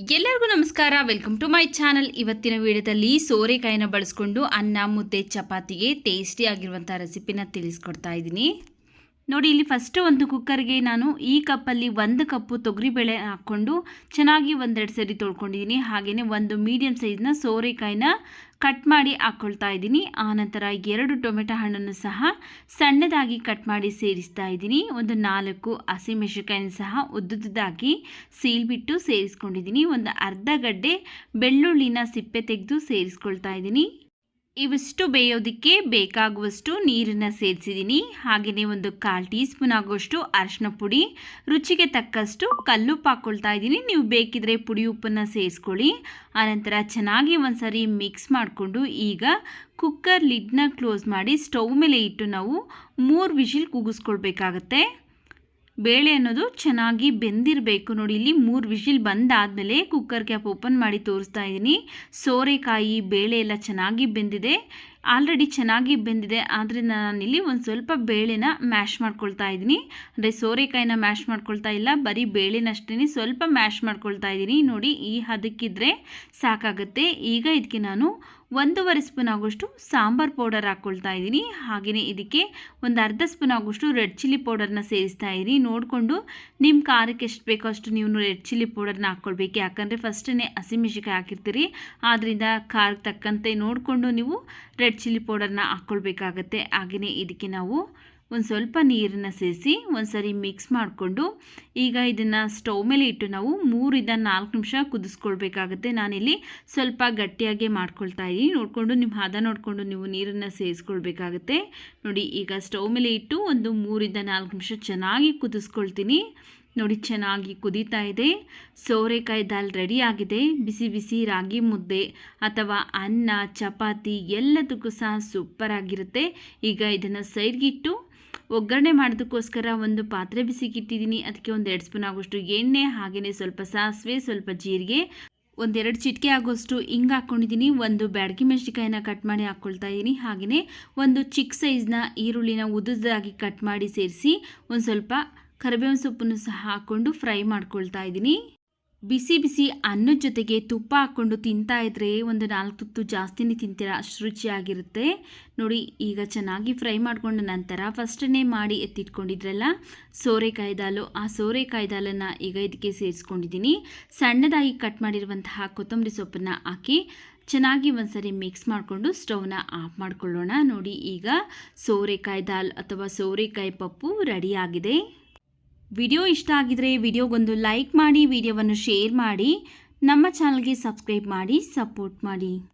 ಎಲ್ಲರಿಗೂ ನಮಸ್ಕಾರ. Welcome to my channel ಇವತ್ತಿನ ವಿಡಿಯೋದಲ್ಲಿ ಸೋರೆಕಾಯಿನ ಬಳಸ್ಕೊಂಡು ಅನ್ನ, ಮುದ್ದೆ, ಚಪಾತಿಗೆ ಟೇಸ್ಟಿ ಆಗಿರುವಂಥ ರೆಸಿಪಿನ ತಿಳಿಸ್ಕೊಡ್ತಾ ಇದ್ದೀನಿ. ನೋಡಿ, ಇಲ್ಲಿ ಫಸ್ಟು ಒಂದು ಕುಕ್ಕರ್ಗೆ ನಾನು ಈ ಕಪ್ಪಲ್ಲಿ ಒಂದು ಕಪ್ಪು ತೊಗರಿಬೇಳೆ ಹಾಕ್ಕೊಂಡು ಚೆನ್ನಾಗಿ ಒಂದೆರಡು ಸರಿ ತೊಳ್ಕೊಂಡಿದ್ದೀನಿ. ಹಾಗೆಯೇ ಒಂದು ಮೀಡಿಯಮ್ ಸೈಜ್ನ ಸೋರೆಕಾಯಿನ ಕಟ್ ಮಾಡಿ ಹಾಕ್ಕೊಳ್ತಾ ಇದ್ದೀನಿ. ಆನಂತರ ಎರಡು ಟೊಮೆಟೊ ಹಣ್ಣನ್ನು ಸಹ ಸಣ್ಣದಾಗಿ ಕಟ್ ಮಾಡಿ ಸೇರಿಸ್ತಾ ಇದ್ದೀನಿ. ಒಂದು ನಾಲ್ಕು ಹಸಿಮೆಣಸಿಕಾಯಿನ ಸಹ ಉದ್ದುದ್ದಾಗಿ ಸೀಲ್ಬಿಟ್ಟು ಸೇರಿಸ್ಕೊಂಡಿದ್ದೀನಿ. ಒಂದು ಅರ್ಧ ಗಡ್ಡೆ ಬೆಳ್ಳುಳ್ಳಿನ ಸಿಪ್ಪೆ ತೆಗೆದು ಸೇರಿಸ್ಕೊಳ್ತಾ ಇದ್ದೀನಿ. ಇವಿಷ್ಟು ಬೇಯೋದಕ್ಕೆ ಬೇಕಾಗುವಷ್ಟು ನೀರನ್ನು ಸೇರಿಸಿದ್ದೀನಿ ಹಾಗೆಯೇ ಒಂದು ಕಾಲು ಟೀ ಸ್ಪೂನ್ ಆಗುವಷ್ಟು ಅರಿಶಿನ ಪುಡಿ, ರುಚಿಗೆ ತಕ್ಕಷ್ಟು ಕಲ್ಲುಪ್ಪು ಹಾಕ್ಕೊಳ್ತಾ ಇದ್ದೀನಿ ನೀವು ಬೇಕಿದ್ರೆ ಪುಡಿ ಉಪ್ಪನ್ನು ಸೇರಿಸ್ಕೊಳ್ಳಿ. ಆನಂತರ ಚೆನ್ನಾಗಿ ಒಂದ್ಸರಿ ಮಿಕ್ಸ್ ಮಾಡಿಕೊಂಡು ಈಗ ಕುಕ್ಕರ್ ಲಿಡ್ನ ಕ್ಲೋಸ್ ಮಾಡಿ ಸ್ಟವ್ ಮೇಲೆ ಇಟ್ಟು ನಾವು ಮೂರು ವಿಷಿಲ್ ಕೂಗಿಸ್ಕೊಳ್ಬೇಕಾಗತ್ತೆ ಬೇಳೆ ಅನ್ನೋದು ಚೆನ್ನಾಗಿ ಬೆಂದಿರಬೇಕು. ನೋಡಿ, ಇಲ್ಲಿ ಮೂರು ವಿಷಿಲ್ ಬಂದಾದಮೇಲೆ ಕುಕ್ಕರ್ ಕ್ಯಾಪ್ ಓಪನ್ ಮಾಡಿ ತೋರಿಸ್ತಾ ಇದ್ದೀನಿ. ಸೋರೆಕಾಯಿ, ಬೇಳೆ ಎಲ್ಲ ಚೆನ್ನಾಗಿ ಬೆಂದಿದೆ. ಆಲ್ರೆಡಿ ಚೆನ್ನಾಗಿ ಬೆಂದಿದೆ, ಆದರೆ ನಾನಿಲ್ಲಿ ಒಂದು ಸ್ವಲ್ಪ ಬೇಳೆನ ಮ್ಯಾಶ್ ಮಾಡ್ಕೊಳ್ತಾ ಇದ್ದೀನಿ. ಅಂದರೆ ಸೋರೆಕಾಯಿನ ಮ್ಯಾಶ್ ಮಾಡ್ಕೊಳ್ತಾ ಇಲ್ಲ, ಬರೀ ಬೇಳೆನಷ್ಟೇ ಸ್ವಲ್ಪ ಮ್ಯಾಶ್ ಮಾಡ್ಕೊಳ್ತಾ ಇದ್ದೀನಿ. ನೋಡಿ, ಈ ಹದಕ್ಕಿದ್ರೆ ಸಾಕಾಗುತ್ತೆ. ಈಗ ಇದಕ್ಕೆ ನಾನು ಒಂದೂವರೆ ಸ್ಪೂನ್ ಆಗೋಷ್ಟು ಸಾಂಬಾರ್ ಪೌಡರ್ ಹಾಕ್ಕೊಳ್ತಾ ಇದ್ದೀನಿ. ಹಾಗೆಯೇ ಇದಕ್ಕೆ ಒಂದು ಅರ್ಧ ಸ್ಪೂನ್ ಆಗೋಷ್ಟು ರೆಡ್ ಚಿಲ್ಲಿ ಪೌಡರ್ನ ಸೇರಿಸ್ತಾ ಇದ್ದೀನಿ. ನೋಡಿಕೊಂಡು ನಿಮ್ಮ ಖಾರಕ್ಕೆ ಎಷ್ಟು ಬೇಕೋ ಅಷ್ಟು ನೀವು ರೆಡ್ ಚಿಲ್ಲಿ ಪೌಡರ್ನ ಹಾಕ್ಕೊಳ್ಬೇಕು ಯಾಕಂದರೆ ಫಸ್ಟೇ ಹಸಿಮೆಣ್ಸಿಕಾಯಿ ಹಾಕಿರ್ತೀರಿ. ಆದ್ದರಿಂದ ಖಾರಕ್ಕೆ ತಕ್ಕಂತೆ ನೋಡಿಕೊಂಡು ನೀವು ರೆಡ್ ಚಿಲ್ಲಿ ಪೌಡರ್ನ ಹಾಕ್ಕೊಳ್ಬೇಕಾಗತ್ತೆ ಹಾಗೆಯೇ ಇದಕ್ಕೆ ನಾವು ಒಂದು ಸ್ವಲ್ಪ ನೀರನ್ನು ಸೇರಿಸಿ ಒಂದು ಸರಿ ಮಿಕ್ಸ್ ಮಾಡಿಕೊಂಡು ಈಗ ಇದನ್ನು ಸ್ಟವ್ ಮೇಲೆ ಇಟ್ಟು ನಾವು ಮೂರಿಂದ ನಾಲ್ಕು ನಿಮಿಷ ಕುದಿಸ್ಕೊಳ್ಬೇಕಾಗುತ್ತೆ. ನಾನಿಲ್ಲಿ ಸ್ವಲ್ಪ ಗಟ್ಟಿಯಾಗಿ ಮಾಡ್ಕೊಳ್ತಾ ಇದ್ದೀನಿ. ನೋಡಿಕೊಂಡು ನಿಮ್ಮ ಹದ ನೋಡಿಕೊಂಡು ನೀವು ನೀರನ್ನು ಸೇರಿಸ್ಕೊಳ್ಬೇಕಾಗತ್ತೆ. ನೋಡಿ ಈಗ ಸ್ಟವ್ ಮೇಲೆ ಇಟ್ಟು ಒಂದು ಮೂರಿಂದ ನಾಲ್ಕು ನಿಮಿಷ ಚೆನ್ನಾಗಿ ಕುದಿಸ್ಕೊಳ್ತೀನಿ. ನೋಡಿ, ಚೆನ್ನಾಗಿ ಕುದೀತಾ ಇದೆ. ಸೋರೆಕಾಯಿ ದಾಲ್ ರೆಡಿ ಆಗಿದೆ. ಬಿಸಿ ಬಿಸಿ ರಾಗಿ ಮುದ್ದೆ ಅಥವಾ ಅನ್ನ, ಚಪಾತಿ ಎಲ್ಲದಕ್ಕೂ ಸಹ ಸೂಪರ್ ಆಗಿರುತ್ತೆ. ಈಗ ಇದನ್ನು ಸೈಡ್ಗಿಟ್ಟು ಒಗ್ಗರಣೆ ಮಾಡೋದಕ್ಕೋಸ್ಕರ ಒಂದು ಪಾತ್ರೆ ಬಿಸಿಗಿಟ್ಟಿದ್ದೀನಿ. ಅದಕ್ಕೆ ಒಂದು ಎರಡು ಸ್ಪೂನ್ ಆಗೋಷ್ಟು ಎಣ್ಣೆ ಹಾಗೆಯೇ ಸ್ವಲ್ಪ ಸಾಸಿವೆ, ಸ್ವಲ್ಪ ಜೀರಿಗೆ, ಒಂದೆರಡು ಚಿಟಿಕೆ ಆಗೋಷ್ಟು ಹಿಂಗೆ ಹಾಕ್ಕೊಂಡಿದ್ದೀನಿ ಒಂದು ಬ್ಯಾಡಗಿ ಮೆಣಸಿಕಾಯಿನ ಕಟ್ ಮಾಡಿ ಹಾಕ್ಕೊಳ್ತಾ ಇದ್ದೀನಿ ಹಾಗೆಯೇ ಒಂದು ಚಿಕ್ಕ ಸೈಜ್ನ ಈರುಳ್ಳಿನ ಉದುದಾಗಿ ಕಟ್ ಮಾಡಿ ಸೇರಿಸಿ ಒಂದು ಸ್ವಲ್ಪ ಕರಿಬೇವಿನ ಸೊಪ್ಪನ್ನು ಸಹ ಹಾಕ್ಕೊಂಡು ಫ್ರೈ ಮಾಡ್ಕೊಳ್ತಾ ಇದ್ದೀನಿ. ಬಿಸಿ ಬಿಸಿ ಅನ್ನದ ಜೊತೆಗೆ ತುಪ್ಪ ಹಾಕ್ಕೊಂಡು ತಿಂತಾ ಇದ್ರೆ ಒಂದು ನಾಲ್ಕು ತುತ್ತು ಜಾಸ್ತಿನೇ ತಿಂತೀರ, ಅಷ್ಟು ರುಚಿಯಾಗಿರುತ್ತೆ. ನೋಡಿ, ಈಗ ಚೆನ್ನಾಗಿ ಫ್ರೈ ಮಾಡಿಕೊಂಡ ನಂತರ ಫಸ್ಟನ್ನೇ ಮಾಡಿ ಎತ್ತಿಟ್ಕೊಂಡಿದ್ರಲ್ಲ, ಸೋರೆಕಾಯಿ ದಾಲು, ಆ ಸೋರೆಕಾಯಿ ದಾಲನ್ನು ಈಗ ಇದಕ್ಕೆ ಸೇರಿಸ್ಕೊಂಡಿದ್ದೀನಿ. ಸಣ್ಣದಾಗಿ ಕಟ್ ಮಾಡಿರುವಂತಹ ಕೊತ್ತಂಬರಿ ಸೊಪ್ಪನ್ನು ಹಾಕಿ ಚೆನ್ನಾಗಿ ಒಂದ್ಸರಿ ಮಿಕ್ಸ್ ಮಾಡಿಕೊಂಡು ಸ್ಟವ್ನ ಆಫ್ ಮಾಡ್ಕೊಳ್ಳೋಣ. ನೋಡಿ, ಈಗ ಸೋರೆಕಾಯಿ ದಾಲ್ ಅಥವಾ ಸೋರೆಕಾಯಿ ಪಪ್ಪು ರೆಡಿಯಾಗಿದೆ ವಿಡಿಯೋ ಇಷ್ಟ ಆಗಿದ್ರೆ ವಿಡಿಯೋಗೊಂದು ಲೈಕ್ ಮಾಡಿ, ವಿಡಿಯೋವನ್ನು ಶೇರ್ ಮಾಡಿ, ನಮ್ಮ ಚಾನಲ್ಗೆ ಸಬ್ಸ್ಕ್ರೈಬ್ ಮಾಡಿ, ಸಪೋರ್ಟ್ ಮಾಡಿ.